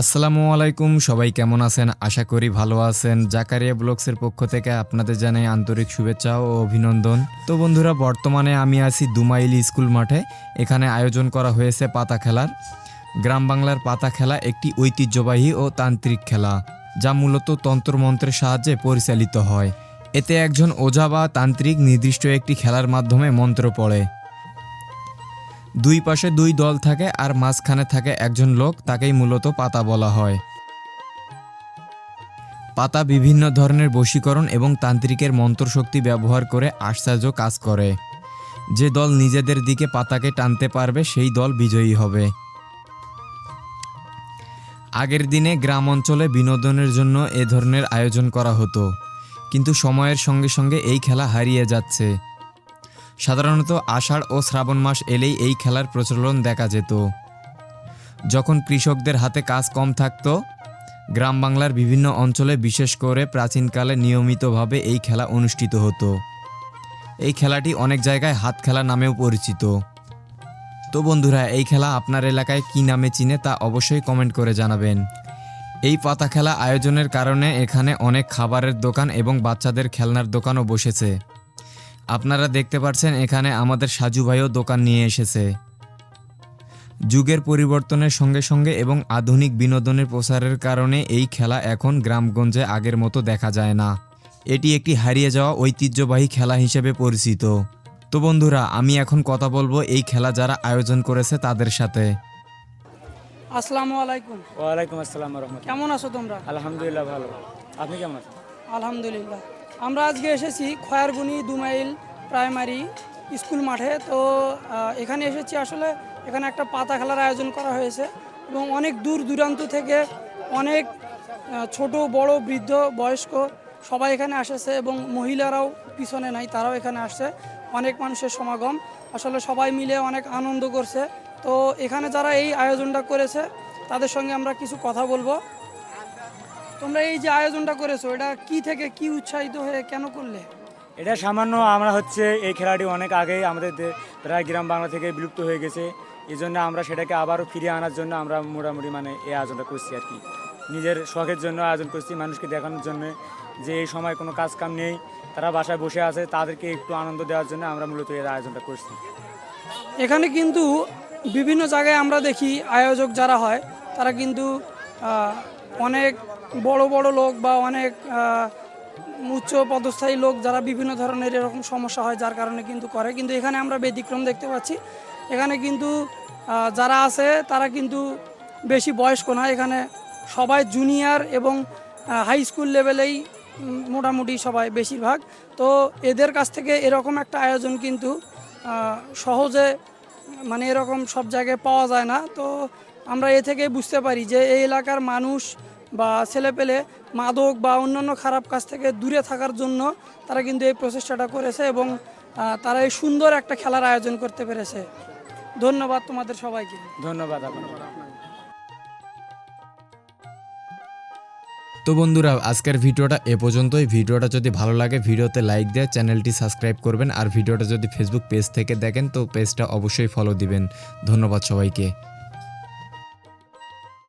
আসসালামু আলাইকুম, সবাই কেমন আছেন? আশা করি ভালো আছেন। জাকারিয়া ব্লগসের পক্ষ থেকে আপনাদের জানাই আন্তরিক শুভেচ্ছা ও অভিনন্দন। তো বন্ধুরা, বর্তমানে আমি আছি দুমাইলি স্কুল মাঠে। এখানে আয়োজন করা হয়েছে পাতা খেলার। গ্রাম বাংলার পাতা খেলা একটি ঐতিহ্যবাহী ও তান্ত্রিক খেলা, যা মূলত তন্ত্রমন্ত্রের সাহায্যে পরিচালিত হয়। এতে একজন ওঝা বা তান্ত্রিক নির্দিষ্ট একটি খেলার মাধ্যমে মন্ত্র পড়ে। দুই পাশে দুই দল থাকে আর মাঝখানে থাকে একজন লোক, তাকেই মূলত পাতা বলা হয়। পাতা বিভিন্ন ধরনের বশীকরণ এবং তান্ত্রিকের মন্ত্রশক্তি ব্যবহার করে আশ্চর্য কাজ করে। যে দল নিজেদের দিকে পাতাকে টানতে পারবে, সেই দল বিজয়ী হবে। আগের দিনে গ্রাম অঞ্চলে বিনোদনের জন্য এ ধরনের আয়োজন করা হতো। কিন্তু সময়ের সঙ্গে সঙ্গে এই খেলা হারিয়ে যাচ্ছে। সাধারণত আষাঢ় ও শ্রাবণ মাস এলেই এই খেলার প্রচলন দেখা যেত। যখন কৃষকদের হাতে কাজ কম থাকত, গ্রাম বাংলার বিভিন্ন অঞ্চলে বিশেষ করে প্রাচীনকালে নিয়মিতভাবে এই খেলা অনুষ্ঠিত হতো। এই খেলাটি অনেক জায়গায় হাত খেলা নামেও পরিচিত। তো বন্ধুরা, এই খেলা আপনার এলাকায় কি নামে চিনে তা অবশ্যই কমেন্ট করে জানাবেন। এই পাতা খেলা আয়োজনের কারণে এখানে অনেক খাবারের দোকান এবং বাচ্চাদের খেলনার দোকানও বসেছে। আপনারা দেখতে পাচ্ছেন এখানে আমাদের সাজু ভাইও দোকান নিয়ে এসেছে। যুগের পরিবর্তনের সঙ্গে সঙ্গে এবং আধুনিক বিনোদনের প্রসারের কারণে এই খেলা এখন গ্রামগঞ্জে আগের মতো দেখা যায় না। এটি একটি হারিয়ে যাওয়া ঐতিহ্যবাহী খেলা হিসেবে পরিচিত। তো বন্ধুরা আমি এখন কথা বলব এই খেলা যারা আয়োজন করেছে তাদের সাথে। আসসালামু আলাইকুম। ওয়ালাইকুম আসসালাম রহমতুল্লাহ। কেমন আছো তোমরা? আলহামদুলিল্লাহ ভালো। আপনি কেমন আছেন? আলহামদুলিল্লাহ। আমরা আজকে এসেছি খয়ারবুনি দুমাইল প্রাইমারি স্কুল মাঠে। তো এখানে এসেছি আসলে এখানে একটা পাতা খেলার আয়োজন করা হয়েছে এবং অনেক দূর দূরান্ত থেকে অনেক ছোট, বড়, বৃদ্ধ, বয়স্ক সবাই এখানে আসেছে এবং মহিলারাও পিছনে নাই, তারাও এখানে আসছে। অনেক মানুষের সমাগম। আসলে সবাই মিলে অনেক আনন্দ করছে। তো, এখানে যারা এই আয়োজনটা করেছে, তাদের সঙ্গে আমরা কিছু কথা বলব। তোমরা এই যে আয়োজনটা করেছ এটা কি থেকে কি উৎসাহিত হয়ে কেন করলে? এটা সামান্য আমরা হচ্ছে এই খেলাটি অনেক আগেই আমাদের প্রায় গ্রাম বাংলা থেকে বিলুপ্ত হয়ে গেছে। এই জন্য আমরা সেটাকে আবারও ফিরিয়ে আনার জন্য আমরা মোটামুটি মানে এই আয়োজনটা করছি আর কি। নিজের শখের জন্য আয়োজন করছি মানুষকে দেখানোর জন্য যে এই সময় কোনো কাজ কাম নেই তারা বাসায় বসে আছে তাদেরকে একটু আনন্দ দেওয়ার জন্য আমরা মূলত এর আয়োজনটা করছি। এখানে কিন্তু বিভিন্ন জায়গায় আমরা দেখি আয়োজক যারা হয় তারা কিন্তু অনেক বড় বড় লোক বা অনেক উচ্চ পদস্থায়ী লোক যারা বিভিন্ন ধরনের এরকম সমস্যা হয়, যার কারণে কিন্তু করে। কিন্তু এখানে আমরা ব্যতিক্রম দেখতে পাচ্ছি। এখানে কিন্তু যারা আছে তারা কিন্তু বেশি বয়স্ক না। এখানে সবাই জুনিয়র এবং হাই স্কুল লেভেলেই মোটামুটি সবাই বেশিরভাগ। তো এদের কাছ থেকে এরকম একটা আয়োজন কিন্তু সহজে মানে এরকম সব জায়গায় পাওয়া যায় না। তো আমরা এ থেকে বুঝতে পারি যে এই এলাকার মানুষ বা ছেলেপেলে মাদক বা অন্যান্য খারাপ কাজ থেকে দূরে থাকার জন্য তারা কিন্তু এই প্রচেষ্টাটা করেছে এবং তারা এই সুন্দর একটা খেলার আয়োজন করতে পেরেছে। ধন্যবাদ তোমাদের সবাইকে। ধন্যবাদ আপনার তো বন্ধুরা আজকের ভিডিওটা এ পর্যন্তই। ভিডিওটা যদি ভালো লাগে ভিডিওতে লাইক দিয়ে চ্যানেলটি সাবস্ক্রাইব করবেন। আর ভিডিওটা যদি ফেসবুক পেজ থেকে দেখেন তো পেজটা অবশ্যই ফলো দিবেন। ধন্যবাদ সবাইকে।